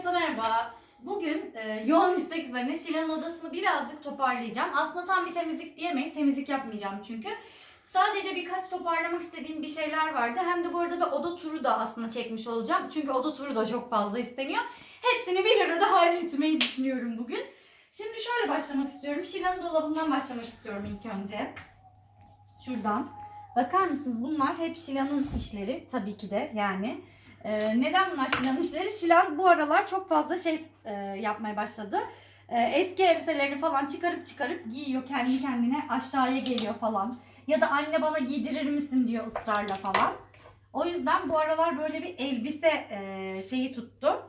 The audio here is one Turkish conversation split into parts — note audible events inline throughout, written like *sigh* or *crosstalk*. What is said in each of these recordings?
Herkese merhaba. Bugün e, yoğun istek üzerine Şile'nin odasını birazcık toparlayacağım. Aslında tam bir temizlik diyemeyiz. Temizlik yapmayacağım çünkü. Sadece birkaç toparlamak istediğim bir şeyler vardı. Hem de bu arada da oda turu da aslında çekmiş olacağım. Çünkü oda turu da çok fazla isteniyor. Hepsini bir arada *laughs* halletmeyi düşünüyorum bugün. Şimdi şöyle başlamak istiyorum. Şile'nin dolabından başlamak istiyorum ilk önce. Şuradan. Bakar mısınız? Bunlar hep Şile'nin işleri tabii ki de yani. Ee, neden bunlar Şilan işleri? Şilan bu aralar çok fazla şey e, yapmaya başladı. Ee, eski elbiselerini falan çıkarıp çıkarıp giyiyor kendi kendine aşağıya geliyor falan. Ya da anne bana giydirir misin diyor ısrarla falan. O yüzden bu aralar böyle bir elbise e, şeyi tuttu.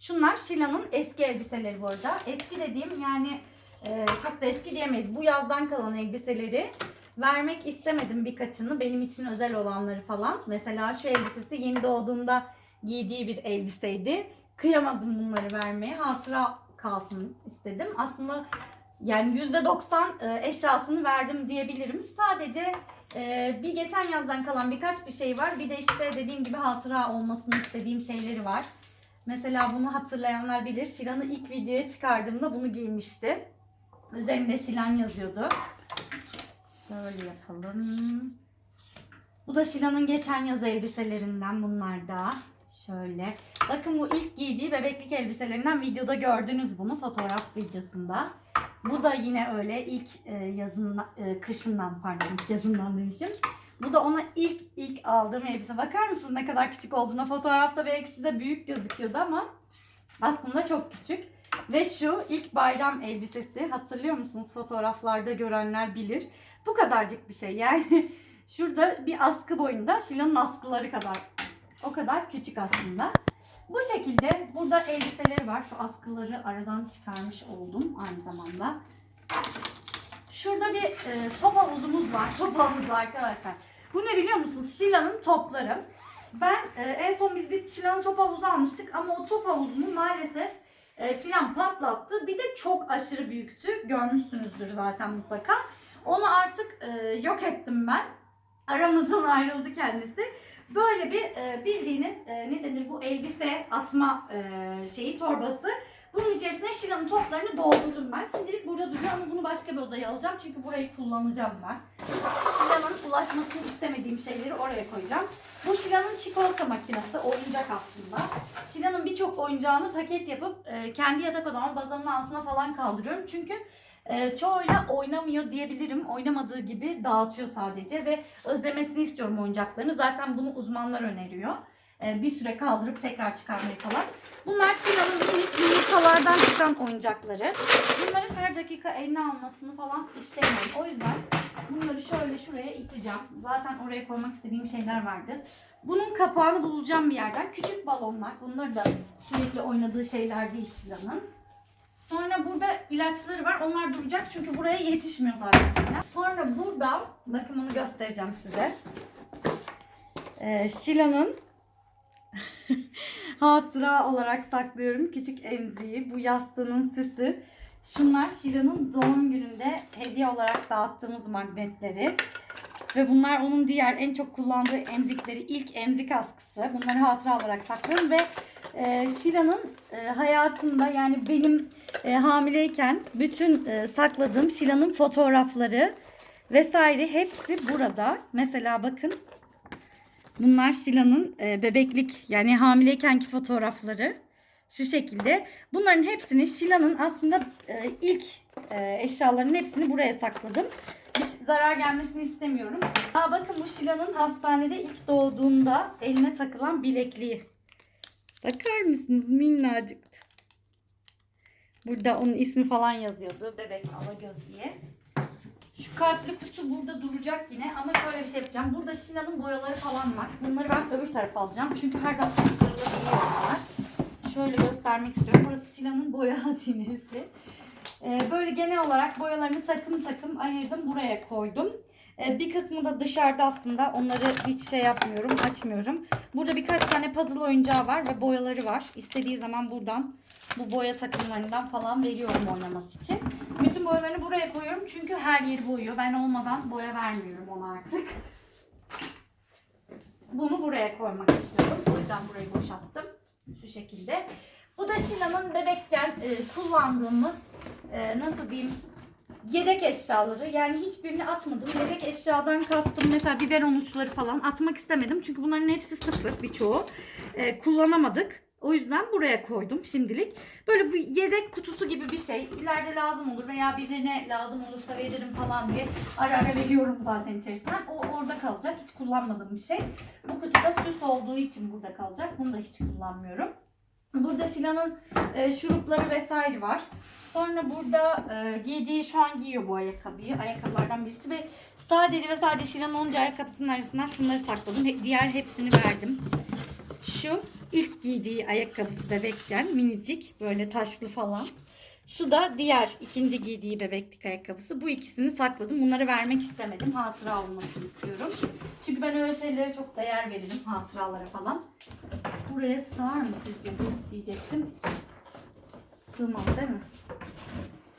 Şunlar Şila'nın eski elbiseleri bu arada. Eski dediğim yani e, çok da eski diyemeyiz. Bu yazdan kalan elbiseleri vermek istemedim birkaçını. Benim için özel olanları falan. Mesela şu elbisesi yeni doğduğunda giydiği bir elbiseydi. Kıyamadım bunları vermeye. Hatıra kalsın istedim. Aslında yani %90 e, eşyasını verdim diyebilirim. Sadece e, bir geçen yazdan kalan birkaç bir şey var. Bir de işte dediğim gibi hatıra olmasını istediğim şeyleri var. Mesela bunu hatırlayanlar bilir. Şilan'ı ilk videoya çıkardığımda bunu giymişti. Üzerinde Şilan yazıyordu. Şöyle yapalım. Bu da Şila'nın geçen yaz elbiselerinden bunlar da. Şöyle. Bakın bu ilk giydiği bebeklik elbiselerinden videoda gördünüz bunu fotoğraf videosunda. Bu da yine öyle ilk e, yazından, e, kışından pardon ilk yazından demişim. Bu da ona ilk ilk aldığım elbise. Bakar mısınız ne kadar küçük olduğuna? Fotoğrafta belki size büyük gözüküyordu ama aslında çok küçük. Ve şu ilk bayram elbisesi hatırlıyor musunuz? Fotoğraflarda görenler bilir. Bu kadarcık bir şey yani. *laughs* Şurada bir askı boyunda Şila'nın askıları kadar. O kadar küçük aslında. Bu şekilde burada elbiseleri var. Şu askıları aradan çıkarmış oldum aynı zamanda. Şurada bir e, top havuzumuz var. *laughs* Top havuzu arkadaşlar. Bu ne biliyor musunuz? Şila'nın topları. Ben e, en son biz biz Şila'nın top havuzu almıştık ama o top havuzunu maalesef e, Şilan patlattı. Bir de çok aşırı büyüktü. Görmüşsünüzdür zaten mutlaka. Onu artık e, yok ettim ben. Aramızdan ayrıldı kendisi. Böyle bir e, bildiğiniz e, ne denir bu elbise asma e, şeyi torbası. Bunun içerisine Şila'nın toplarını doldurdum ben. Şimdilik burada duruyor ama bunu başka bir odaya alacağım. Çünkü burayı kullanacağım ben. Şila'nın ulaşmasını istemediğim şeyleri oraya koyacağım. Bu Şila'nın çikolata makinesi. Oyuncak aslında. Şila'nın birçok oyuncağını paket yapıp e, kendi yatak odama bazanın altına falan kaldırıyorum. Çünkü e, çoğuyla oynamıyor diyebilirim. Oynamadığı gibi dağıtıyor sadece ve özlemesini istiyorum oyuncaklarını. Zaten bunu uzmanlar öneriyor. E, bir süre kaldırıp tekrar çıkarmayı falan. Bunlar Şila'nın minik yumurtalardan çıkan oyuncakları. Bunları her dakika eline almasını falan istemiyorum. O yüzden bunları şöyle şuraya iteceğim. Zaten oraya koymak istediğim şeyler vardı. Bunun kapağını bulacağım bir yerden. Küçük balonlar. Bunları da sürekli oynadığı şeyler değil Şila'nın. İlaçları var. Onlar duracak çünkü buraya yetişmiyor zaten Şila. Sonra burada, bakın bunu göstereceğim size. Ee, Şila'nın *laughs* hatıra olarak saklıyorum küçük emziği. Bu yastığının süsü. Şunlar Şila'nın doğum gününde hediye olarak dağıttığımız magnetleri. Ve bunlar onun diğer en çok kullandığı emzikleri. ilk emzik askısı. Bunları hatıra olarak saklıyorum ve e, Şila'nın e, hayatında yani benim e, hamileyken bütün e, sakladığım Şila'nın fotoğrafları vesaire hepsi burada. Mesela bakın bunlar Şila'nın e, bebeklik yani hamileykenki fotoğrafları. Şu şekilde. Bunların hepsini Şila'nın aslında e, ilk e, eşyalarının hepsini buraya sakladım. Bir zarar gelmesini istemiyorum. Aa, bakın bu Şila'nın hastanede ilk doğduğunda eline takılan bilekliği. Bakar mısınız minnacıktı. Burada onun ismi falan yazıyordu. Bebek Alagöz diye. Şu kalpli kutu burada duracak yine ama şöyle bir şey yapacağım. Burada Şina'nın boyaları falan var. Bunları ben öbür tarafa alacağım. Çünkü her dakika kırılabiliyor bunlar. Şöyle göstermek istiyorum. Burası Şila'nın boya *laughs* hazinesi. Ee, böyle genel olarak boyalarını takım takım ayırdım. Buraya koydum. Ee, bir kısmı da dışarıda aslında. Onları hiç şey yapmıyorum, açmıyorum. Burada birkaç tane puzzle oyuncağı var ve boyaları var. İstediği zaman buradan bu boya takımlarından falan veriyorum oynaması için. Bütün boyalarını buraya koyuyorum çünkü her yeri boyuyor. Ben olmadan boya vermiyorum ona artık. Bunu buraya koymak istiyorum. O yüzden burayı boşalttım. Şu şekilde. Bu da Şila'nın bebekken e, kullandığımız e, nasıl diyeyim yedek eşyaları. Yani hiçbirini atmadım. Yedek eşyadan kastım mesela biberon uçları falan atmak istemedim. Çünkü bunların hepsi sıfır birçoğu. E, kullanamadık. O yüzden buraya koydum şimdilik. Böyle bir yedek kutusu gibi bir şey. İleride lazım olur veya birine lazım olursa veririm falan diye ara ara veriyorum zaten içerisinden. O orada kalacak. Hiç kullanmadığım bir şey. Bu kutuda süs olduğu için burada kalacak. Bunu da hiç kullanmıyorum. Burada Şila'nın e, şurupları vesaire var. Sonra burada e, giydiği şu an giyiyor bu ayakkabıyı. Ayakkabılardan birisi ve sadece ve sadece Şila'nın onca ayakkabısının arasından şunları sakladım. Diğer hepsini verdim. Şu ilk giydiği ayakkabısı bebekken minicik böyle taşlı falan. Şu da diğer ikinci giydiği bebeklik ayakkabısı. Bu ikisini sakladım. Bunları vermek istemedim. Hatıra olmasını istiyorum. Çünkü ben öyle şeylere çok değer veririm. Hatıralara falan. Buraya sığar mı sizce diyecektim. Sığmadı değil mi?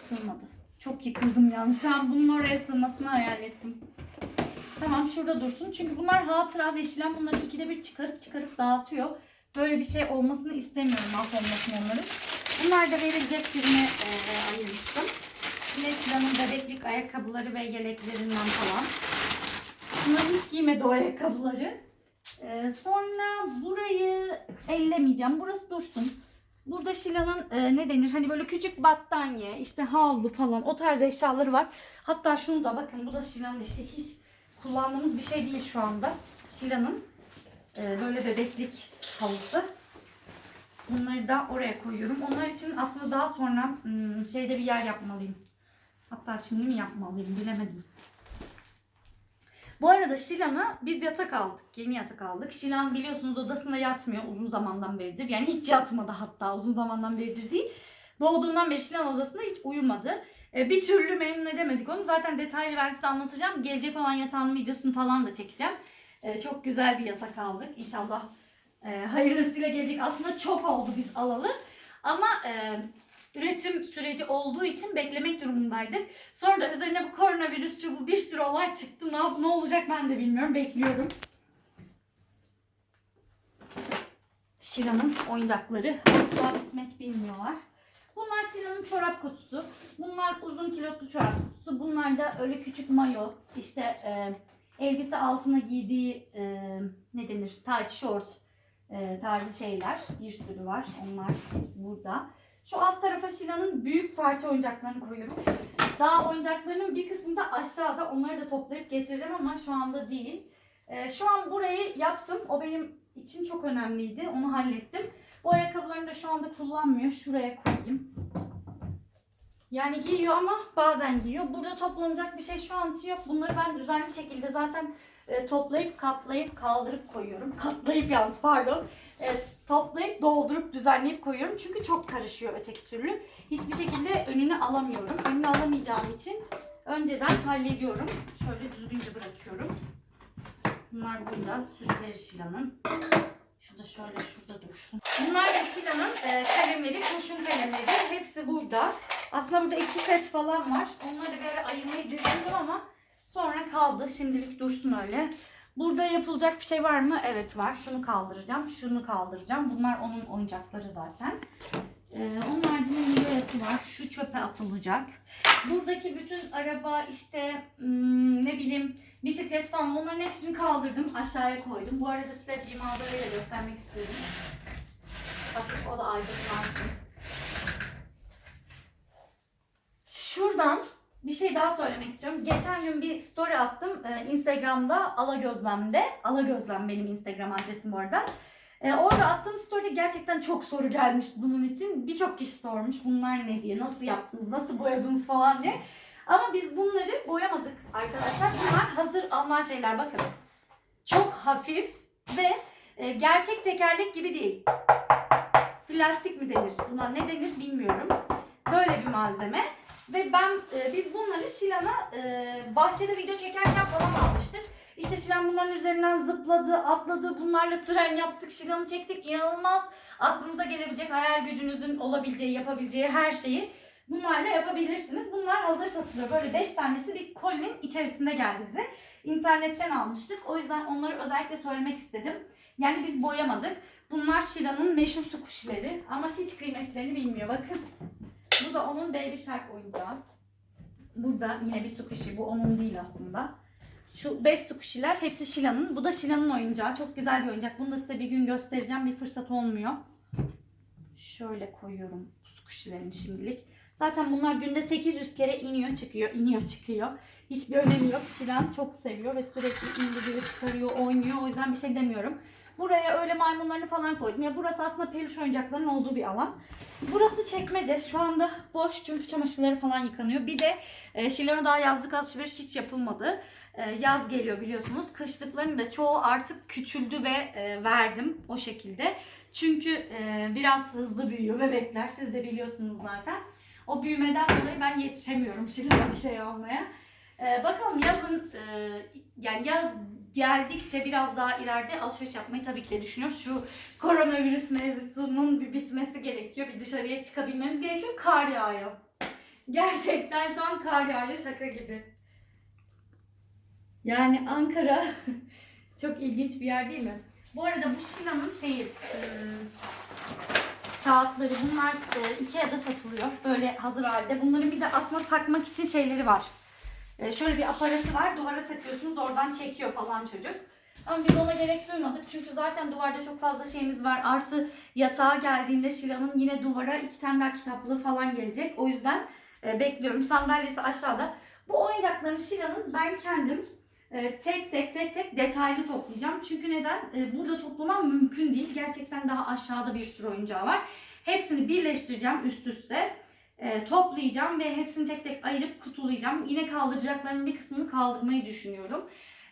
Sığmadı. Çok yıkıldım yani. Şu an bunun oraya sığmasını hayal ettim. Tamam şurada dursun. Çünkü bunlar hatıra ve Şilen bunları ikide bir çıkarıp çıkarıp dağıtıyor. Böyle bir şey olmasını istemiyorum mahvolmasını onların. Bunlar da verilecek birine e, ayırmıştım. Yine Şilan'ın bebeklik ayakkabıları ve yeleklerinden falan. Bunlar hiç giymedi o ayakkabıları. Ee, sonra burayı ellemeyeceğim. Burası dursun. Burada Şila'nın e, ne denir? Hani böyle küçük battaniye, işte havlu falan o tarz eşyaları var. Hatta şunu da bakın bu da Şila'nın işte hiç kullandığımız bir şey değil şu anda. Şila'nın e, böyle bebeklik halısı. Bunları da oraya koyuyorum. Onlar için aslında daha sonra hmm, şeyde bir yer yapmalıyım. Hatta şimdi mi yapmalıyım bilemedim. Bu arada Şilan'a biz yatak aldık. Yeni yatak aldık. Şilan biliyorsunuz odasında yatmıyor uzun zamandan beridir. Yani hiç yatmadı hatta uzun zamandan beridir değil. Doğduğundan beri Şilan odasında hiç uyumadı. Ee, bir türlü memnun edemedik onu. Zaten detaylı ben size anlatacağım. Gelecek olan yatağının videosunu falan da çekeceğim. Ee, çok güzel bir yatak aldık. İnşallah e, hayırlısıyla gelecek. Aslında çok oldu biz alalı. Ama e, üretim süreci olduğu için beklemek durumundaydık. Sonra da üzerine bu koronavirüs bu bir sürü olay çıktı. Ne, ne olacak ben de bilmiyorum. Bekliyorum. Şila'nın oyuncakları asla bitmek bilmiyorlar. Bunlar Şila'nın çorap kutusu. Bunlar uzun kilotlu çorap kutusu. Bunlar da öyle küçük mayo. işte e, elbise altına giydiği e, ne denir? Tight short e, tarzı şeyler. Bir sürü var. Onlar hepsi burada. Şu alt tarafa Şila'nın büyük parça oyuncaklarını koyuyorum. Daha oyuncaklarının bir kısmı da aşağıda. Onları da toplayıp getireceğim ama şu anda değil. Ee, şu an burayı yaptım. O benim için çok önemliydi. Onu hallettim. Bu ayakkabılarını da şu anda kullanmıyor. Şuraya koyayım. Yani giyiyor ama bazen giyiyor. Burada toplanacak bir şey şu an için yok. Bunları ben düzenli şekilde zaten e, toplayıp katlayıp kaldırıp koyuyorum. Katlayıp yalnız pardon. E, toplayıp doldurup düzenleyip koyuyorum. Çünkü çok karışıyor öteki türlü. Hiçbir şekilde önünü alamıyorum. Önünü alamayacağım için önceden hallediyorum. Şöyle düzgünce bırakıyorum. Bunlar burada süsleri Şila'nın. Şurada şöyle şurada dursun. Bunlar da Şila'nın e, kalemleri, kurşun kalemleri. Hepsi burada. Aslında burada iki set falan var. Onları ara ayırmayı düşündüm ama sonra kaldı. Şimdilik dursun öyle. Burada yapılacak bir şey var mı? Evet var. Şunu kaldıracağım, şunu kaldıracağım. Bunlar onun oyuncakları zaten. Ee, onun haricinde boyası var. Şu çöpe atılacak. Buradaki bütün araba işte hmm, ne bileyim bisiklet falan onların hepsini kaldırdım. Aşağıya koydum. Bu arada size bir manzarayı da göstermek istedim. Bakın o da aydınlansın. Şuradan bir şey daha söylemek istiyorum. Geçen gün bir story attım e, Instagram'da Alagözlem'de. Alagözlem benim Instagram adresim orada. E, orada attığım story'de gerçekten çok soru gelmiş bunun için. Birçok kişi sormuş bunlar ne diye, nasıl yaptınız, nasıl boyadınız falan diye. Ama biz bunları boyamadık arkadaşlar. Bunlar hazır alınan şeyler bakın. Çok hafif ve e, gerçek tekerlek gibi değil. Plastik mi denir? Buna ne denir bilmiyorum. Böyle bir malzeme. Ve ben e, biz bunları Şilan'a e, bahçede video çekerken falan almıştık. İşte Şilan bunların üzerinden zıpladı, atladı. Bunlarla tren yaptık, Şilan'ı çektik. İnanılmaz aklınıza gelebilecek, hayal gücünüzün olabileceği, yapabileceği her şeyi Bunlarla yapabilirsiniz. Bunlar hazır satılıyor. Böyle 5 tanesi bir kolinin içerisinde geldi bize. İnternetten almıştık. O yüzden onları özellikle söylemek istedim. Yani biz boyamadık. Bunlar Şira'nın meşhur su kuşları ama hiç kıymetlerini bilmiyor. Bakın. Bu da onun Baby Shark oyuncağı. Burada yine bir su kuşu. Bu onun değil aslında. Şu 5 su kuşiler hepsi Şila'nın. Bu da Şila'nın oyuncağı. Çok güzel bir oyuncak. Bunu da size bir gün göstereceğim. Bir fırsat olmuyor. Şöyle koyuyorum bu su kuşilerini şimdilik. Zaten bunlar günde 800 kere iniyor çıkıyor, iniyor çıkıyor. Hiçbir önemi yok. Şilan çok seviyor ve sürekli indiriyor, çıkarıyor, oynuyor. O yüzden bir şey demiyorum. Buraya öyle maymunlarını falan koydum. Ya burası aslında peluş oyuncakların olduğu bir alan. Burası çekmece. Şu anda boş çünkü çamaşırları falan yıkanıyor. Bir de e, Şilan'a daha yazlık alışveriş hiç yapılmadı. E, yaz geliyor biliyorsunuz. Kışlıkların da çoğu artık küçüldü ve e, verdim o şekilde. Çünkü e, biraz hızlı büyüyor bebekler. Siz de biliyorsunuz zaten. O büyümeden dolayı ben yetişemiyorum Şilan'a bir şey almaya. E, bakalım yazın e, yani yaz geldikçe biraz daha ileride alışveriş yapmayı tabii ki de düşünüyoruz. Şu koronavirüs mevzusunun bir bitmesi gerekiyor. Bir dışarıya çıkabilmemiz gerekiyor. Kar yağıyor. Gerçekten şu an kar yağıyor şaka gibi. Yani Ankara *laughs* çok ilginç bir yer değil mi? Bu arada bu Şila'nın şeyi e, kağıtları bunlar e, Ikea'da satılıyor. Böyle hazır halde. Bunların bir de aslında takmak için şeyleri var. E, şöyle bir aparatı var. Duvara takıyorsunuz. Oradan çekiyor falan çocuk. Ama biz ona gerek duymadık. Çünkü zaten duvarda çok fazla şeyimiz var. Artı yatağa geldiğinde Şila'nın yine duvara iki tane daha kitaplığı falan gelecek. O yüzden e, bekliyorum. Sandalyesi aşağıda. Bu oyuncakların Şila'nın ben kendim e, tek tek tek tek detaylı toplayacağım. Çünkü neden? E, burada toplamam mümkün değil. Gerçekten daha aşağıda bir sürü oyuncağı var. Hepsini birleştireceğim üst üste. E, toplayacağım ve hepsini tek tek ayırıp kutulayacağım. Yine kaldıracaklarımın bir kısmını kaldırmayı düşünüyorum.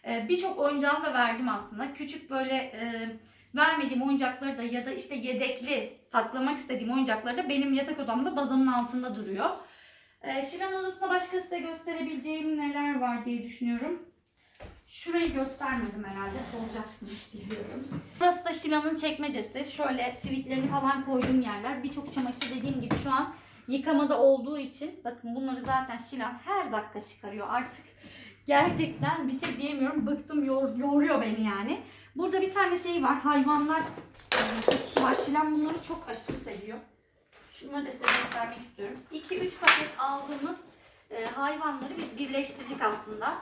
E, Birçok oyuncağımı da verdim aslında. Küçük böyle e, vermediğim oyuncakları da ya da işte yedekli saklamak istediğim oyuncakları da benim yatak odamda bazamın altında duruyor. E, Şilan odasında başka size gösterebileceğim neler var diye düşünüyorum. Şurayı göstermedim herhalde. Solacaksınız biliyorum. Burası da Şila'nın çekmecesi. Şöyle sivitlerini falan koyduğum yerler. Birçok çamaşır dediğim gibi şu an yıkamada olduğu için bakın bunları zaten Şilan her dakika çıkarıyor. Artık gerçekten bir şey diyemiyorum. Bıktım yor, yoruyor beni yani. Burada bir tane şey var. Hayvanlar kutusu var. Şilan bunları çok aşırı seviyor. Şunları da size göstermek istiyorum. 2-3 paket aldığımız e, hayvanları biz birleştirdik aslında.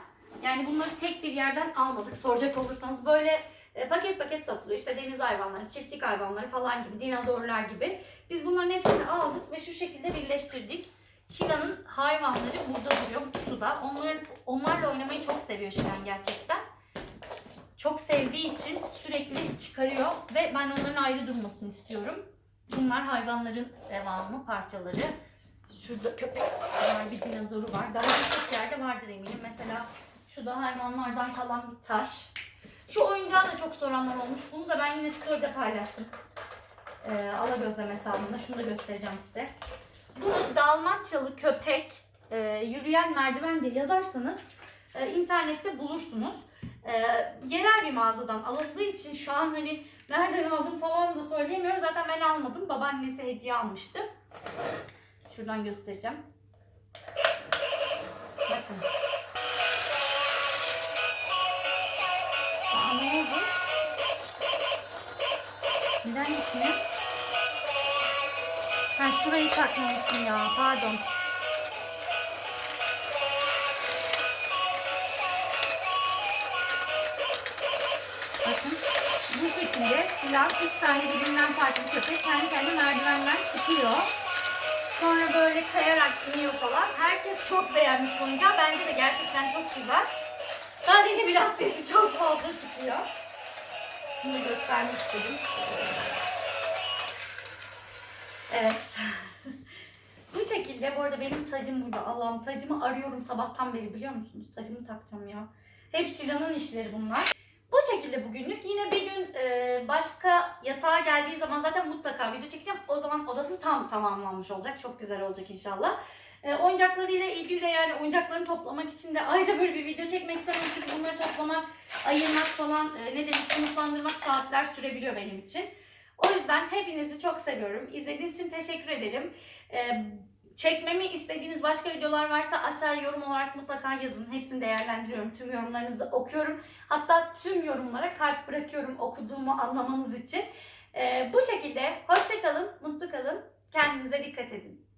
Yani bunları tek bir yerden almadık. Soracak olursanız böyle e, paket paket satılıyor. İşte deniz hayvanları, çiftlik hayvanları falan gibi, dinozorlar gibi. Biz bunların hepsini aldık ve şu şekilde birleştirdik. Şila'nın hayvanları burada duruyor kutuda. Onlar, onlarla oynamayı çok seviyor Şilan gerçekten. Çok sevdiği için sürekli çıkarıyor ve ben onların ayrı durmasını istiyorum. Bunlar hayvanların devamı, parçaları. Şurada köpek var, bir dinozoru var. Daha birçok yerde vardır eminim. Mesela şu da hayvanlardan kalan bir taş. Şu oyuncağı da çok soranlar olmuş. Bunu da ben yine story'de paylaştım. Ee, Alagözlem hesabında. Şunu da göstereceğim size. Bunu Dalmaçyalı köpek e, yürüyen merdiven diye yazarsanız e, internette bulursunuz. E, yerel bir mağazadan alındığı için şu an hani nereden aldım falan da söyleyemiyorum. Zaten ben almadım. Babaannesi hediye almıştı. Şuradan göstereceğim. Bakın. Neden gitmiyor? Ha şurayı takmamışım ya. Pardon. Bakın. Bu şekilde Şilan 3 tane birbirinden farklı köpek kendi kendine merdivenden çıkıyor. Sonra böyle kayarak iniyor falan. Herkes çok beğenmiş bu oyuncağı. Bence de gerçekten çok güzel. Sadece biraz sesi çok fazla çıkıyor. Bunu göstermek istedim. Evet. bu şekilde bu arada benim tacım burada. Allah'ım tacımı arıyorum sabahtan beri biliyor musunuz? Tacımı takacağım ya. Hep Şilan'ın işleri bunlar. Bu şekilde bugünlük. Yine bir gün e, başka yatağa geldiği zaman zaten mutlaka video çekeceğim. O zaman odası tam tamamlanmış olacak. Çok güzel olacak inşallah. Ee, oyuncaklarıyla ilgili de yani oyuncaklarını toplamak için de ayrıca böyle bir video çekmek istemiştim. Bunları toplamak, ayırmak falan e, ne demiş sınıflandırmak saatler sürebiliyor benim için. O yüzden hepinizi çok seviyorum. İzlediğiniz için teşekkür ederim. Ee, çekmemi istediğiniz başka videolar varsa aşağıya yorum olarak mutlaka yazın. Hepsini değerlendiriyorum. Tüm yorumlarınızı okuyorum. Hatta tüm yorumlara kalp bırakıyorum okuduğumu anlamanız için. Ee, bu şekilde hoşçakalın, mutlu kalın, kendinize dikkat edin.